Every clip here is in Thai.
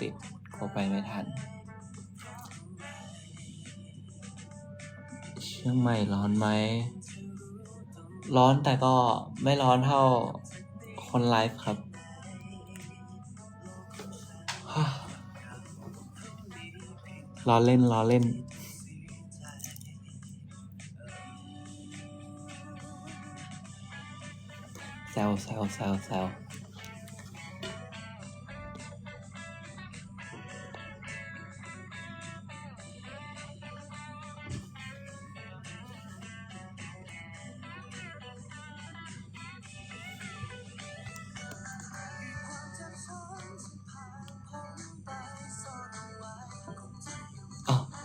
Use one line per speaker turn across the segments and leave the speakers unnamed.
ติดก็ไปไม่ทัน เชียงใหม่ร้อนไหม ร้อนแต่ก็ไม่ร้อนเท่าคนไลฟ์ครับฮ่าล้อเล่นล้อเล่นแซวแซวแซวแซว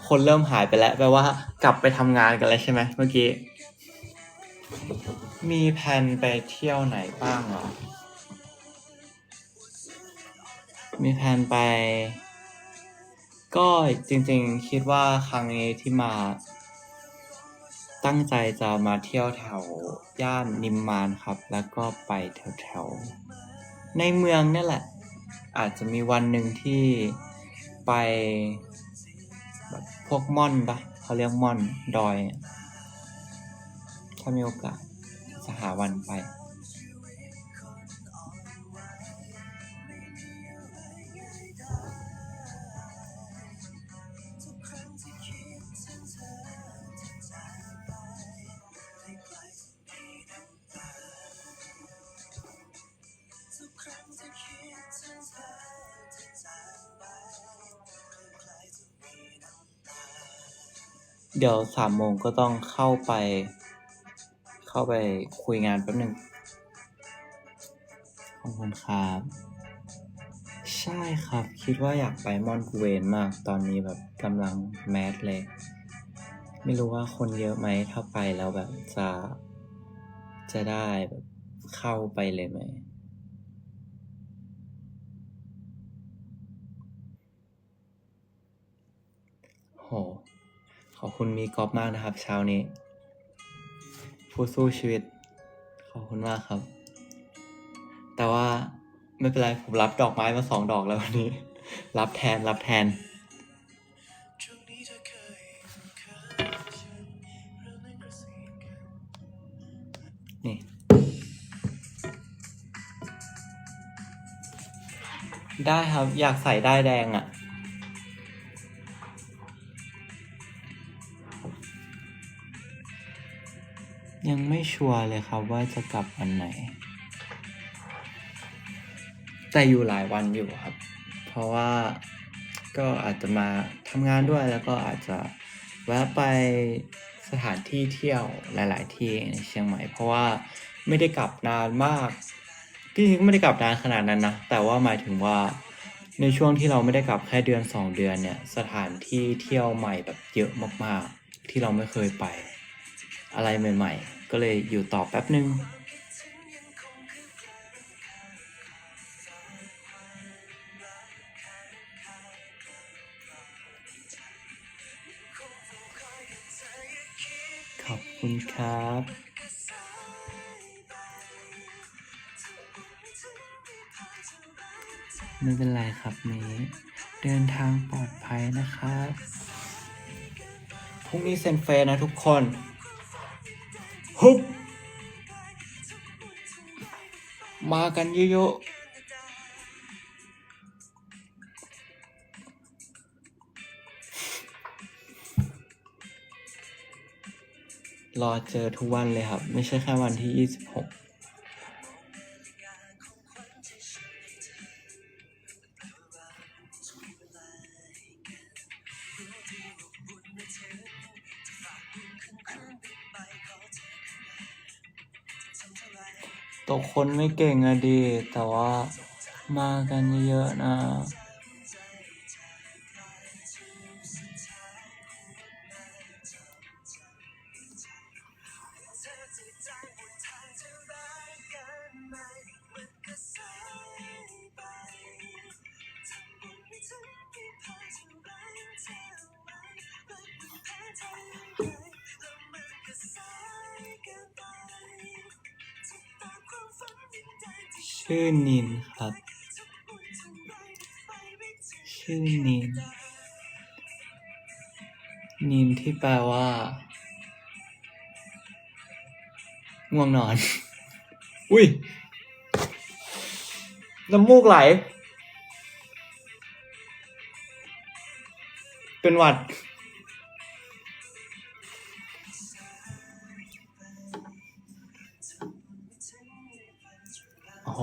คนเริ่มหายไปแล้วแปลว่า กลับไปทำงานกันแล้วใช่ไหมเมื่อกี้ มีแผนไปเที่ยวไหนบ้างเหรอ มีแผนไป ก็จริงๆ คิดว่าครั้งนี้ที่มา ตั้งใจจะมาเที่ยวแถว ย่านนิมมานครับ แล้วก็ไปแถวๆ ในเมืองนี่แหละ อาจจะมีวันหนึ่งที่ไปแบบ พวกม่อนปะเขาเรียกม่อนดอย ถ้ามีโอกาสจะหาวันไป เดี๋ยวสามโมงก็ต้องเข้าไป เข้าไปคุยงานแป๊บหนึ่งขอบคุณครับ ใช่ครับ คิดว่าอยากไปมอนกูเวนมาก ตอนนี้แบบกำลังแมสเลย ไม่รู้ว่าคนเยอะไหม ถ้าไปแล้วแบบจะ จะได้แบบเข้าไปเลยไหมโห ขอบคุณมีกอฟมากนะครับ เช้านี้ ผู้สู้ชีวิต ขอบคุณมากครับ แต่ว่าไม่เป็นไร ผมรับดอกไม้มาสองดอกแล้ววันนี้ รับแทนรับแทน นี่ ได้ครับ อยากใส่ได้แดงอะ่ะ ยังไม่ชัวร์เลยครับว่าจะกลับวันไหน แต่อยู่หลายวันอยู่ครับ เพราะว่าก็อาจจะมาทำงานด้วยแล้วก็อาจจะแวะไปสถานที่เที่ยวหลาย ๆ ที่ในเชียงใหม่ เพราะว่าไม่ได้กลับนานมากที่จริงก็ไม่ได้กลับนานขนาดนั้นนะ แต่ว่าหมายถึงว่าในช่วงที่เราไม่ได้กลับแค่เดือนสองเดือนเนี่ย สถานที่เที่ยวใหม่แบบเยอะมาก ๆ ที่เราไม่เคยไป อะไรใหม่ ๆ ก็เลยอยู่ต่อแป๊บนึงขอบคุณครับไม่เป็นไรครับเมย์เดินทางปลอดภัยนะครับพรุ่งนี้เซนเฟนะทุกคน ฮึบมากันเยอะๆรอเจอทุกวันเลยครับ ไม่ใช่แค่วันที่ 26 ตกคนไม่เก่งอะดี แต่ว่ามากันเยอะๆนะ
แปลว่า ง่วงนอน อุ้ย น้ำมูกไหล เป็นหวัด โอ้โห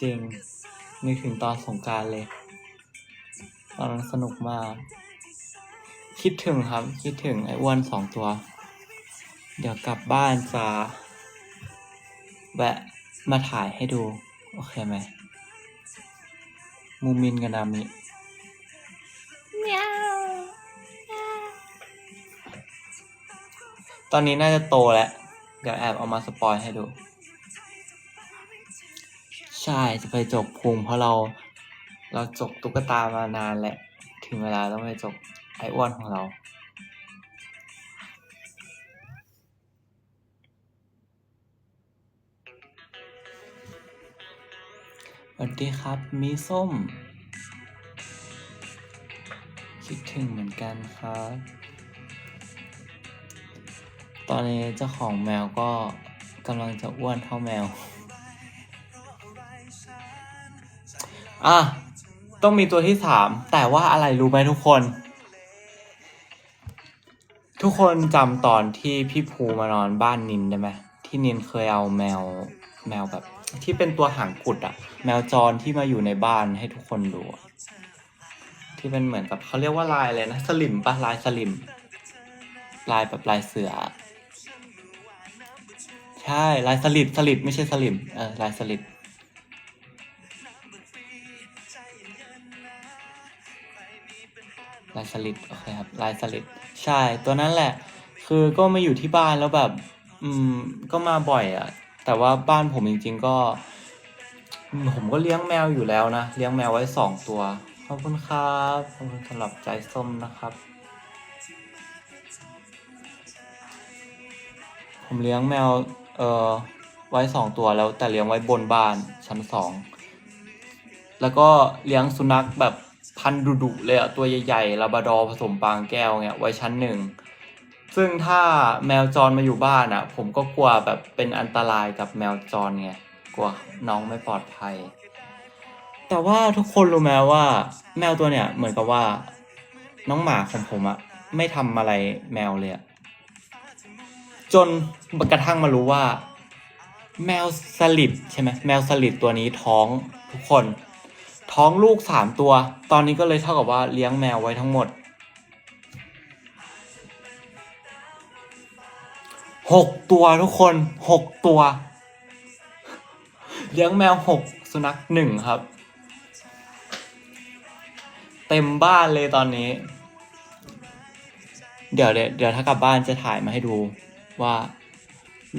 จริง นึกถึงตอนสงกรารเลย ตอนนั้นสนุกมาก คิดถึงครับ คิดถึงไอ้อ้วนสองตัว เดี๋ยวกลับบ้านจะแวะมาถ่ายให้ดู โอเคไหม มูมินกับนามิตอนนี้น่าจะโตแล้ว เดี๋ยวแอบเอามาสปอยให้ดู ใช่จะไปจกพุงเพราะเรา เราจกตุ๊กตามานานแหละถึงเวลาต้องไปจกไอ้อ้วนของเรา สวัสดีครับ มีส้ม คิดถึงเหมือนกันครับ ตอนนี้เจ้าของแมวก็กำลังจะอ้วนเท่าแมว อะ ต้องมีตัวที่สามแต่ว่าอะไรรู้ไหมทุกคน ทุกคนจำตอนที่พี่ภูมานอนบ้านนินได้ไหมที่นินเคยเอาแมวแมวแบบ ที่เป็นตัวหางกุดอะแมวจรที่มาอยู่ในบ้านให้ทุกคนดู ที่เป็นเหมือนกับเขาเรียกว่าลายเลยนะ สลิมปะลายสลิม ลายแบบลายเสือ ใช่ลายสลิดสลิดไม่ใช่สลิมเออลายสลิด ลายสลิดโอเคครับลายสลิดใช่ตัวนั้นแหละ คือก็มาอยู่ที่บ้านแล้วแบบ อืมก็มาบ่อยอะแต่ว่าบ้านผมจริง ๆ ก็ ผมก็เลี้ยงแมวอยู่แล้วนะ เลี้ยงแมวไว้สองตัว ขอบคุณครับขอบคุณสำหรับใจส้มนะครับ ผมเลี้ยงแมว เอ่อไว้สองตัวแล้วแต่เลี้ยงไว้บนบ้านชั้นสองแล้วก็เลี้ยงสุนัขแบบ พันธุ์ดุๆเลยอะตัวใหญ่ๆลาบราดอผสมปางแก้วเนี่ยไว้ชั้นหนึ่งซึ่งถ้าแมวจรมาอยู่บ้านอะผมก็กลัวแบบเป็นอันตรายกับแมวจรไงกลัวน้องไม่ปลอดภัย แต่ว่าทุกคนรู้ไหมว่า แมวตัวเนี่ยเหมือนกับว่า น้องหมาของผมอะไม่ทำอะไรแมวเลยอะจนกระทั่งมารู้ว่า แมวสลิดใช่ไหมแมวสลิดตัวนี้ท้องทุกคน ท้องลูกสามตัว ตอนนี้ก็เลยเท่ากับว่าเลี้ยงแมวไว้ทั้งหมดหกตัวทุกคนหกตัว เลี้ยงแมวหกสุนัขหนึ่งครับ เต็มบ้านเลยตอนนี้ เดี๋ยวเดี๋ยวเดี๋ยวถ้ากลับบ้านจะถ่ายมาให้ดูว่า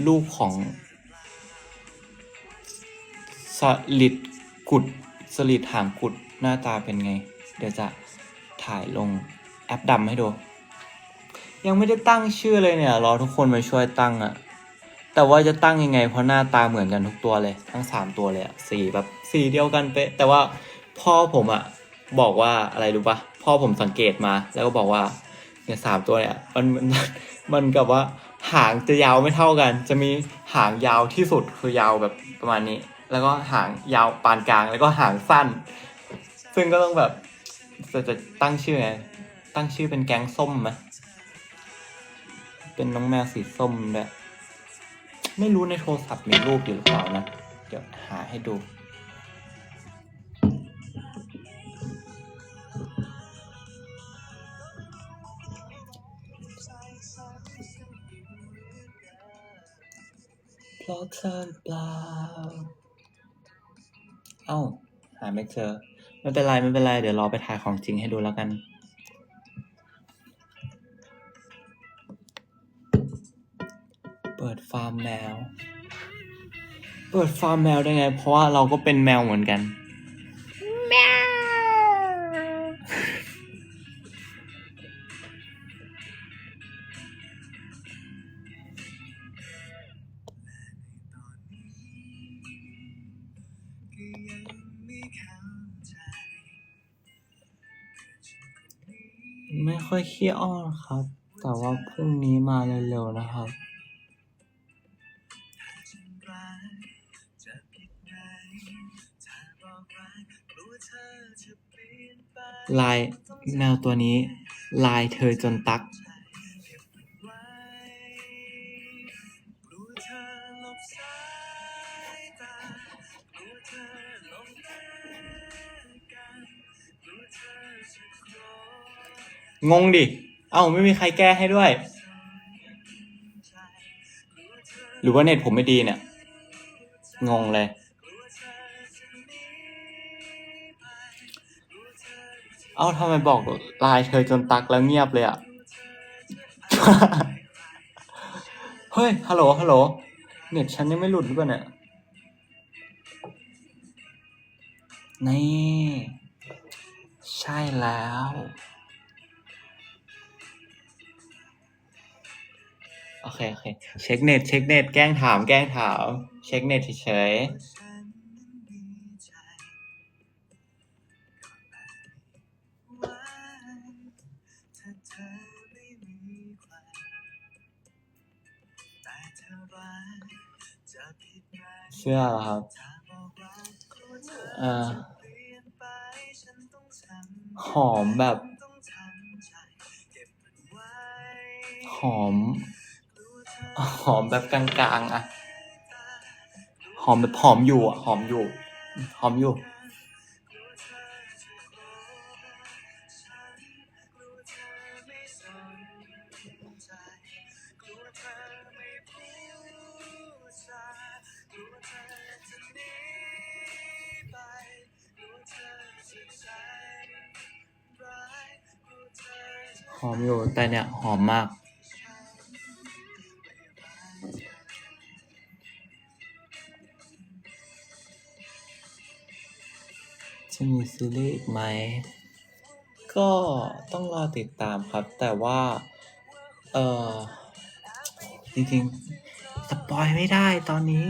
ลูกของสลิดกุด สลิดหางกุดหน้าตาเป็นไง เดี๋ยวจะถ่ายลงแอปดำให้ดู ยังไม่ได้ตั้งชื่อเลยเนี่ย รอทุกคนมาช่วยตั้งอะแต่ว่าจะตั้งยังไง เพราะหน้าตาเหมือนกันทุกตัวเลย ทั้งสามตัวเลยอะสีแบบสีเดียวกันเป๊ะ แต่ว่าพ่อผมอะบอกว่าอะไรรู้ปะพ่อผมสังเกตมา แล้วก็บอกว่าเนี่ยสามตัวเนี่ยมันมันมันกับว่าหางจะยาวไม่เท่ากัน จะมีหางยาวที่สุดคือยาวแบบประมาณนี้ แล้วก็หางยาวปานกลางแล้วก็หางสั้น ซึ่งก็ต้องแบบจะจะตั้งชื่อไงตั้งชื่อเป็นแก๊งส้มไหมเป็นน้องแมวสีส้มด้วยไม่รู้ในโทรศัพท์มีรูปอยู่หรือเปล่านะ เดี๋ยวหาให้ดูเพราะเธอเปล่า อ้า หาไม่เจอ ไม่เป็นไรไม่เป็นไรเดี๋ยวรอไปถ่ายของจริงให้ดูแล้วกัน เปิดฟาร์มแมว เปิดฟาร์มแมวได้ไง เพราะว่าเราก็เป็นแมวเหมือนกัน
ค่อยขี้อ้อนครับ แต่ว่าพรุ่งนี้มาเร็วๆนะครับ ลายแมวตัวนี้ ลายเธอจนตัก งงดิ เอ้าไม่มีใครแก้ให้ด้วย หรือว่าเน็ตผมไม่ดีเนี่ย งงเลย เอ้าทำไมบอกไลน์เธอจนตักแล้วเงียบเลยอะเฮ้ย ฮัลโหล ฮัลโหล เน็ตฉันยังไม่หลุดหรือเปล่าเนี่ยนี่ ใช่แล้ว โอเคโอเคเช็คเน็ตเช็คเน็ตแกล้งถามแกล้งถาม เช็คเน็ตเฉยเชื่อเหรอครับเอ่อหอมแบบ หอม หอมแบบกลางๆอะหอมแบบหอมอยู่อะหอมอยู่ หอมอยู่หอมอยู่แต่เนี่ยหอมมาก จะมีซีรีส์อีกไหม ก็ต้องรอติดตามครับ แต่ว่า เออจริงๆสปอยไม่ได้ตอนนี้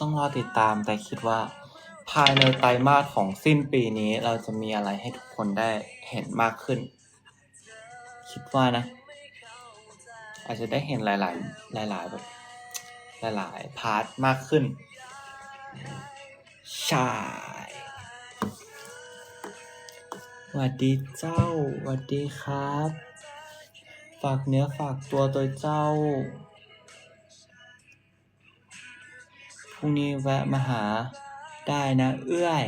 ต้องรอติดตามแต่คิดว่า ภายในไตรมาสของสิ้นปีนี้เราจะมีอะไรให้ทุกคนได้เห็นมากขึ้น คิดว่านะ อาจจะได้เห็นหลาย ๆ หลายๆแบบหลาย ๆ พาร์ทมากขึ้น ใช่ หวัดดีเจ้าหวัดดีครับ ฝากเนื้อฝากตัวตัวเจ้า พรุ่งนี้แวะมาหาได้นะ เอื้อย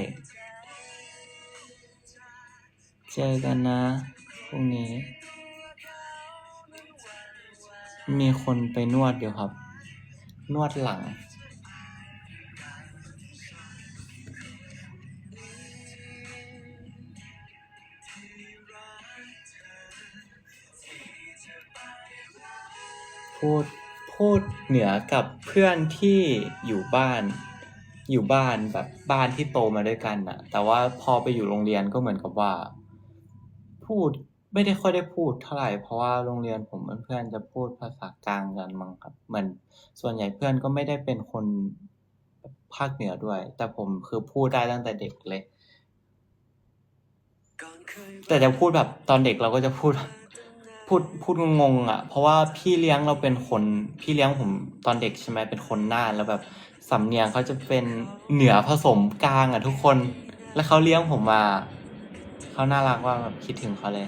เจอกันนะ พรุ่งนี้ มีคนไปนวดอยู่ครับ นวดหลัง พูดพูดเหนือกับเพื่อนที่อยู่บ้าน อยู่บ้านแบบบ้านที่โตมาด้วยกันน่ะแต่ว่าพอไปอยู่โรงเรียนก็เหมือนกับว่า พูดไม่ได้ค่อยได้พูดเท่าไหร่เพราะว่าโรงเรียนผมเพื่อนๆจะพูดภาษากลางกันมั้งครับเหมือนส่วนใหญ่เพื่อนก็ไม่ได้เป็นคนภาคเหนือด้วย แต่ผมคือพูดได้ตั้งแต่เด็กเลย แต่จะพูดแบบตอนเด็กเราก็จะพูด พูดพูดงงๆอะ เพราะว่าพี่เลี้ยงเราเป็นคน พี่เลี้ยงผมตอนเด็กใช่ไหมเป็นคนน่านแล้วแบบสำเนียงเขาจะเป็นเหนือผสมกลางอะทุกคน แล้วเขาเลี้ยงผมมาเขาน่ารักว่าแบบคิดถึงเขาเลย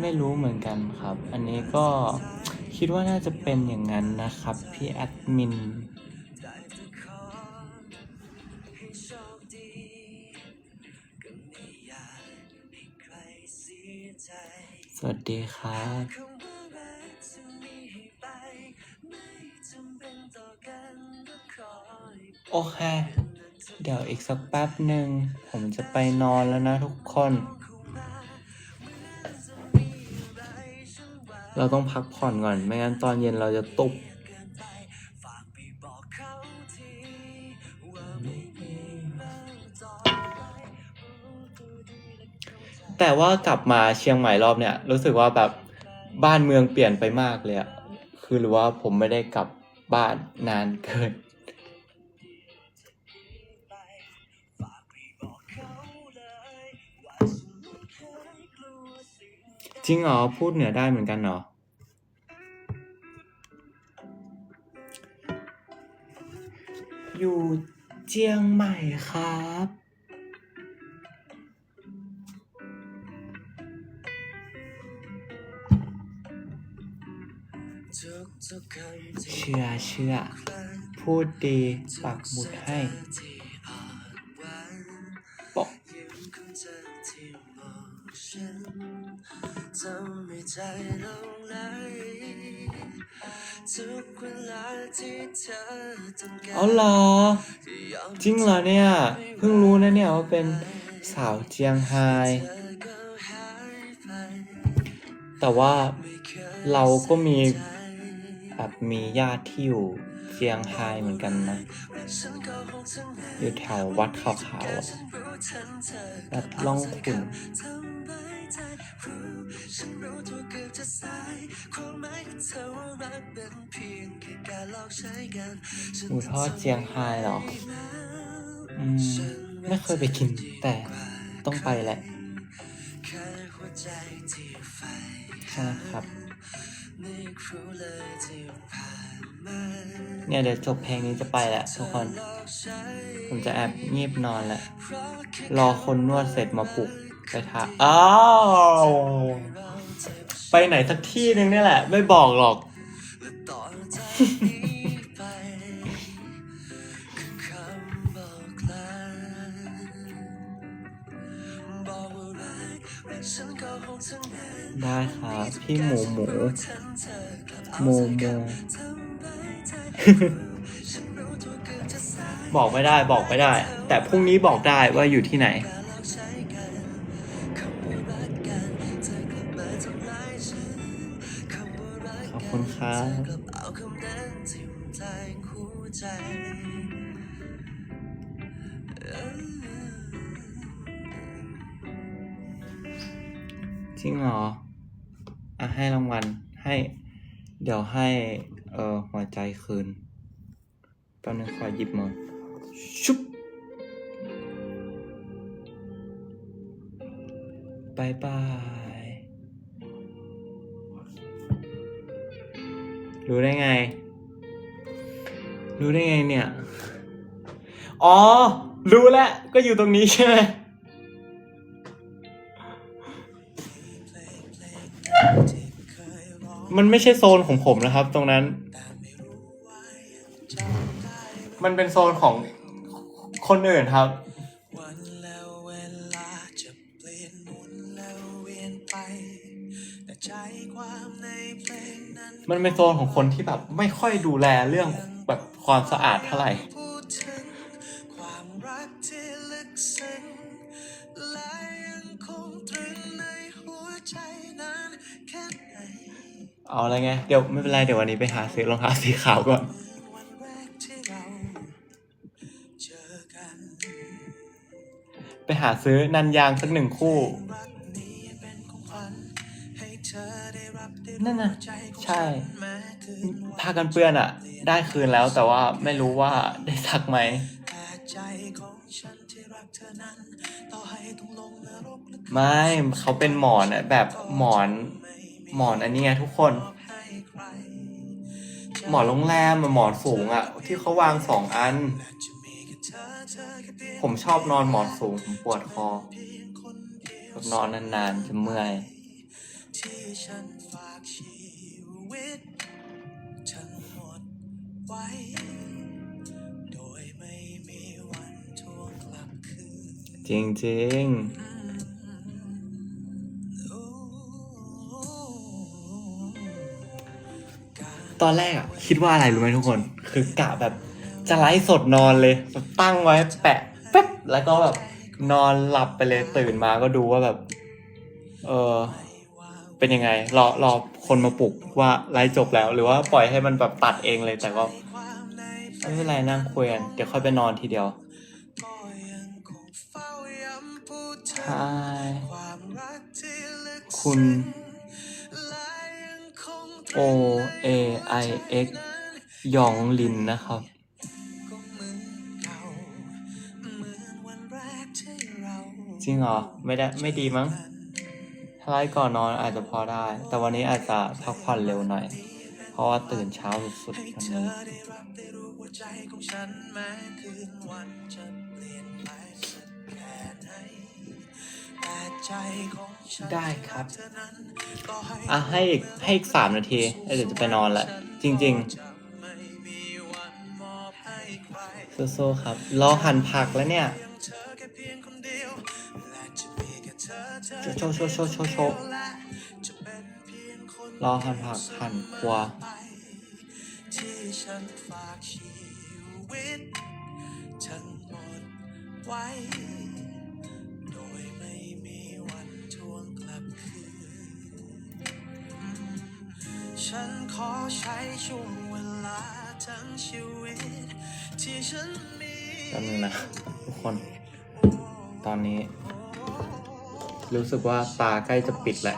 ไม่รู้เหมือนกันครับ อันนี้ก็คิดว่าน่าจะเป็นอย่างนั้นนะครับ พี่แอดมิน สวัสดีครับโอเค เดี๋ยวอีกสักแป๊บหนึ่ง ผมจะไปนอนแล้วนะทุกคน เราต้องพักผ่อนก่อน ไม่งั้นตอนเย็นเราจะตุบ แต่ว่ากลับมาเชียงใหม่รอบเนี้ยรู้สึกว่าแบบบ้านเมืองเปลี่ยนไปมากเลยอะคือหรือว่าผมไม่ได้กลับ
บ้านนานเกินจริงเหรอพูดเหนือได้เหมือนกันเหรออยู่เจียงใหม่ครับ เชื่อเชื่อ พูดดีปักหมุดให้ปก
ทำให้ใจเราไหลทุกเวลาที่เธอต้องการ
เอาหรอ จริงเหรอเนี่ย เพิ่งรู้นะเนี่ยว่าเป็นสาวเจียงไฮ้แต่ว่า
เรา
ก็มี
ใจ
แบมีญาติที่อยู่เจียงไฮ้เหมือนกันนะ
อยู่
แถววัดขาวๆวัดล่องขุน
ฉันรู้ตัวเกือบจะสายความหมายของเธอว่ารักเป็นเพียงแค่การหลอกใช้กัน
หมูทอดเจียงไฮ้เหรอ อืม ไม่เคยไปกิน แต่ต้องไปแหละ
แค่หัวใช่
ครับ
เนี่
ยเดี๋ยวจบเพลงนี้จะไปแหละทุกคน ผมจะแอบงีบนอนแหละ
ร
อคนนวดเสร็จมาปลุกไปทาอ้าวไปไหนสักที่นึงนี่แหละ ไม่บอกหรอก
ได้
ครับพี่หมูหมูโม
สัก
โม
คำทำให้ใจฉันรู้ตัวเกือบ
อกไม่ได้บอกไม่ได้ แต่พรุ่งนี้บอกได้ว่าอยู่ที่ไหน
การหลอกใริงเห
รอ อะให้รางวัลให้ เดี๋ยวให้ เออหัวใจคืนแป๊บนึงขอหยิบมาชุบ บายบาย รู้ได้ไง รู้ได้ไงเนี่ย อ๋อ รู้แล้ว ก็อยู่ตรงนี้ใช่ไหม มันไม่ใช่โซนของผมนะครับ ตรงนั้น มันเป็นโซนของคนอื่นครับ
วันแล้วเวลาจะเปลี่ยนหมุนแล้วเวียนไป แต่ใจความในเพลงนั้น
มันเป็นโซนของคนที่แบบไม่ค่อยดูแลเรื่องแบบความสะอาดเท่าไหร่ เอาอะไรไง เดี๋ยวไม่เป็นไร เดี๋ยววันนี้ไปหาซื้อรองเท้าสีขาวก่อน ไปหาซื้อนันยางสักหนึ่งคู่
นั่น
น่ะ
ใช่
ผ้ากันเปื้อนอะได้คืนแล้วแต่ว่าไม่รู้ว่าได้ซักไหมไม่เขาเป็นหมอนแบบหมอน หมอนอันนี้ไงทุกคน
ให้ใคร
หมอนโรงแรมอะหมอนสูงอะที่เขาวางสองอัน
และจะมีแค่เธอเธอแค่เพียง
ผมชอบนอนหมอนสูง ผมปวดคอ
เพียงคนเดียว
แบบนอนนานๆจะเมื่อย
ที่ฉันฝากชีวิตทั้งหมดไว้โดยไม่มีวันทวงกลับคืน
จริง ตอนแรกอะคิดว่าอะไรรู้ไหมทุกคน คือกะแบบจะไลฟ์สดนอนเลยแบบตั้งไว้แปะแป๊บแล้วก็แบบนอนหลับไปเลยตื่นมาก็ดูว่าแบบ เออเป็นยังไง รอรอคนมาปลุกว่าไลฟ์จบแล้ว หรือว่าปล่อยให้มันแบบตัดเองเลยแต่ก็ไม่เป็นไรนั่งคุยกันเดี๋ยวค่อยไปนอนทีเดียวใช่
คุ
ณ O A I X ยองลินนะครับ จริงเหรอ ไม่ได้ไม่ดีมั้งถ้าไล่ก่อนนอนอาจจะพอได้ แต่วันนี้อาจจะพักผ่อนเร็วหน่อย เพราะว่าตื่นเช้าสุดๆวันนี้
ได้รับได้รู้ว่าใจของฉันแม้คืนวันจะเปลี่ยนไปสักแค่ไหนแต่ใจของฉัน
ได้ครับ
เธอนั้นก็ให้
อะให้อีกให้อีกสามนาทีแล้วเดี๋ยวจะไปนอนละ จริง
จะไม่มีวันมอบให้ใคร
ๆสู้ๆครับ รอหั่นผักแล้วเนี่ย
เพียงเธอแค่เพียงคนเดียวและจะมีแค่เธอเธอ
โชว์โชว์โชว์โชว์โชว์
และจะเป็นเพียงคน
รอหั่นผักหั่นครัว
ไปที่ฉันฝากชีวิตทั้งหมดไว้ บคืน ฉันขอใช้ช่วงเวลาทั้งชีวิต ที่ฉันมี
แป๊บนึงนะทุกคน ตอนนี้ รู้สึกว่าตาใกล้จะปิดแหละ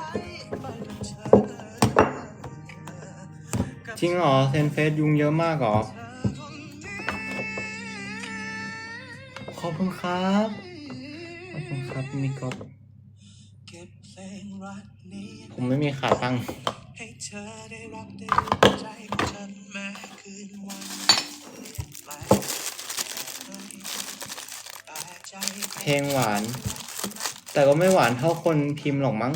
จริงเหรอเซนเฟสยุงเยอะมากเหรอ ขอบคุณครับ ขอบคุณครับมีกอบ
เก็บเพลงรักนี้
ผมไม่มีขาตั้ง
ให้เธอได้รับได้รู้ใจของฉันแม้คืนวันเปลี่ยนแปลงแต่ใจ
เพลงหวาน แต่ก็ไม่หวานเท่าคนพิมพ์หรอกมั้ง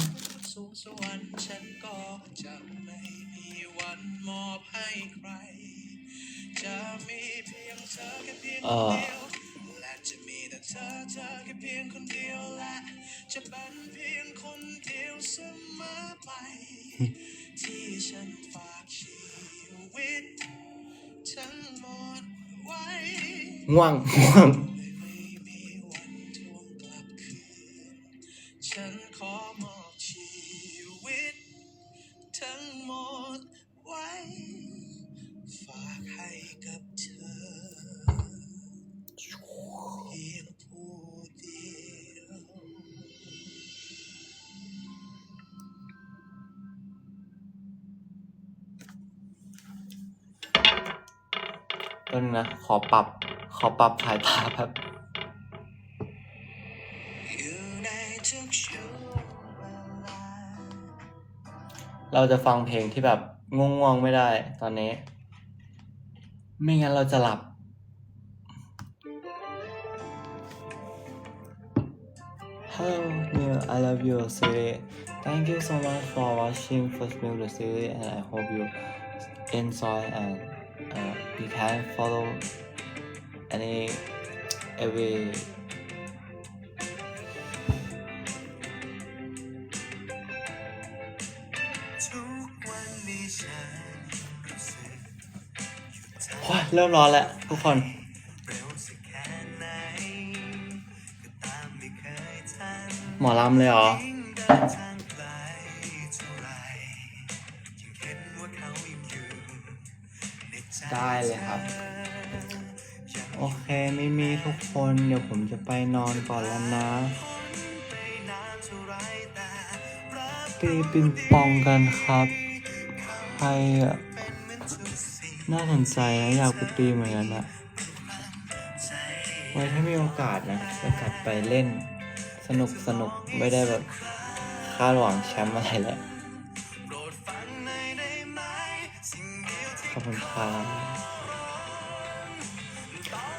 สูงสวรรค์ฉันก็จะไม่มีวันมอบให้ใคร จะมีเพียงเธอแค่เพียงคนเดียวและจะมีแต่เธอเธอแค่เพียงคนเดียวและ จะเป็นเพียงคนเดียวเสมอไป ที่ฉันฝากชีวิตทั้งหมดไว้
ง่วงง่วง ปรับขอปรับสายตาแบบ
เรา
จะฟังเพลงที่แบบง่วงๆไม่ได้ตอนนี้ ไม่งั้นเราจะหลับ Hello, Neil. I love your series. Thank you so much for watching First m i l the series, and I hope you enjoy and uh, you can follow any every
ทุกวันนี้ฉันรู้า
เริ่มร้อนแล้วทุกคน
หม
อลำเลยเหรอ
ได้
เลยครับ ไม่มีทุกคน เดี๋ยวผมจะไปนอนก่อนแล้วนะ
ตี
ปิงปองกันครับ ใครอะ
น่า
สนใจนะอยากไปตีเหมือนกันนะไว้ถ้ามีโอกาสนะจะกลับไปเล่นสนุกสนุกไม่ได้แบบคาดหวังแชมป์อะไรแหละ
โปรดฟังหน่อย
ขอบคุณครับ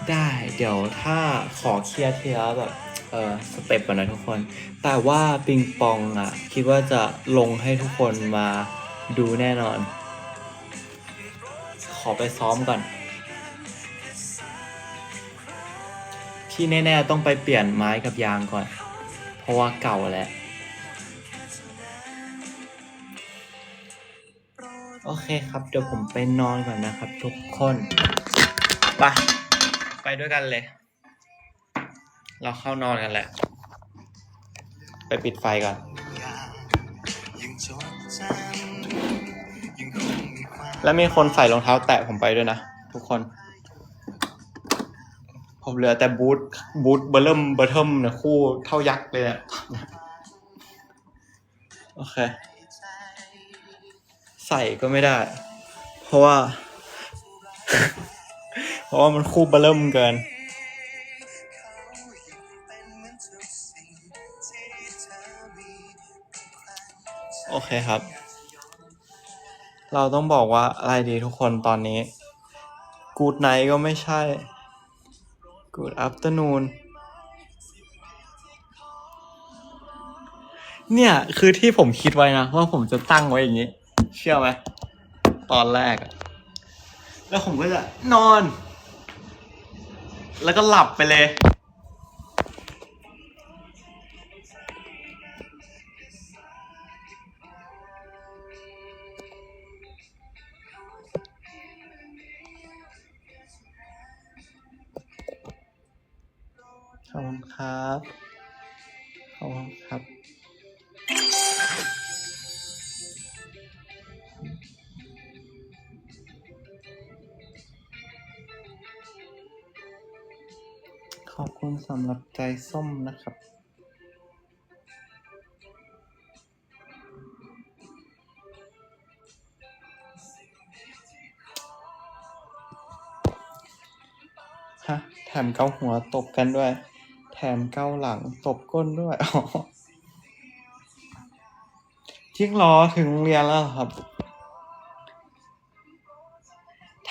ได้เดี๋ยวถ้าขอเคลียร์ทีละแบบเออสเต็ปก่อนนะทุกคน แต่ว่าปิงปองอะ คิดว่าจะลงให้ทุกคนมาดูแน่นอน ขอไปซ้อมก่อน ที่แน่ๆต้องไปเปลี่ยนไม้กับยางก่อน เพราะว่าเก่าแล้วโอเคครับ เดี๋ยวผมไปนอนก่อนนะครับทุกคน ไป ด้วยกันเลย เราเข้านอนกันแหละ ไปปิดไฟก่อน แล้วมีคนใส่รองเท้าแตะผมไปด้วยนะ ทุกคน ผมเหลือแต่บูทบูทเบอร์เริ่มเบอร์เทิมเนี่ยคู่เท่ายักษ์เลยอะโอเค ใส่ก็ไม่ได้ เพราะว่า ราะว่ามันคู่เบอร์เริ่มเกิน โอเคครับ เราต้องบอกว่าอะไรดีทุกคนตอนนี้ Good night ก็ไม่ใช่ Good afternoon เนี่ย คือที่ผมคิดไว้นะ ว่าผมจะตั้งไว้อย่างนี้ เชื่อไหม ตอนแรก แล้วผมก็จะนอน แล้วก็หลับไปเลย ส้มนะครับ ฮะ แถมเกาหัวตบกันด้วย แถมเกาหลังตบก้นด้วยอ๋อจริงเหรอถึงโรงเรียนแล้วครับ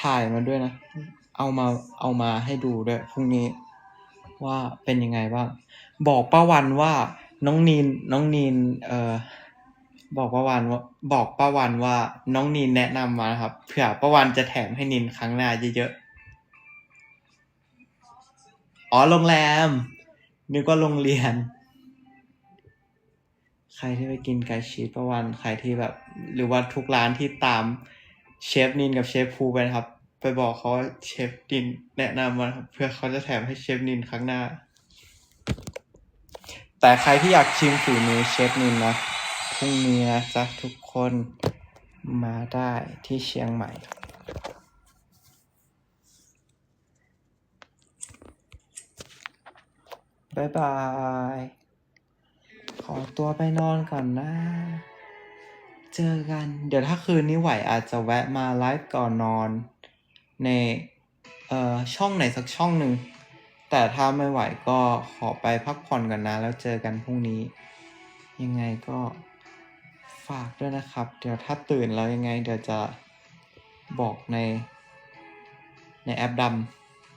ถ่ายมาด้วยนะ เอามาเอามาให้ดูด้วยพรุ่งนี้ ว่าเป็นยังไงบ้างบอกป้าวันว่าน้องนีนน้องนีนเอ่อบอกป้าวันว่าบอกป้าวันว่าน้องนีนแนะนำมานะครับเผื่อป้าวันจะแถมให้นินครั้งหน้าเยอะๆอ๋อโรงแรมนึกว่าโรงเรียน ใครที่ไปกินไก่ชีสประวัน ใครที่แบบ หรือว่าทุกร้านที่ตามเชฟนินกับเชฟภูไปนะครับ ไปบอกเขาว่าเชฟนินแนะนำมาครับเพื่อเขาจะแถมให้เชฟนินครั้งหน้า แต่ใครที่อยากชิมฝีมือเชฟนินนะพรุ่งนี้นะจ๊ะทุกคนมาได้ที่เชียงใหม่บายบาย ขอตัวไปนอนก่อนนะ เจอกัน เดี๋ยวถ้าคืนนี้ไหวอาจจะแวะมาไลฟ์ก่อนนอน ในช่องไหนสักช่องหนึ่ง แต่ถ้าไม่ไหวก็ขอไปพักผ่อนก่อนนะ แล้วเจอกันพรุ่งนี้ ยังไงก็ฝากด้วยนะครับ เดี๋ยวถ้าตื่นแล้วยังไง เดี๋ยวจะบอกใน ในแอปด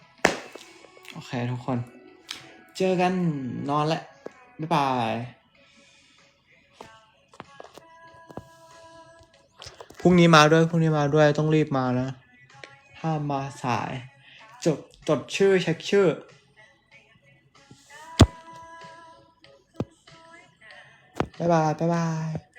ำโอเคทุกคน เจอกันนอนแล้ว บ๊ายบายพรุ่งนี้มาด้วยพรุ่งนี้มาด้วยต้องรีบมานะ ถ้ามมาสาย จดจดชื่อเช็คชื่อ บ๊ายบาย บ๊ายบาย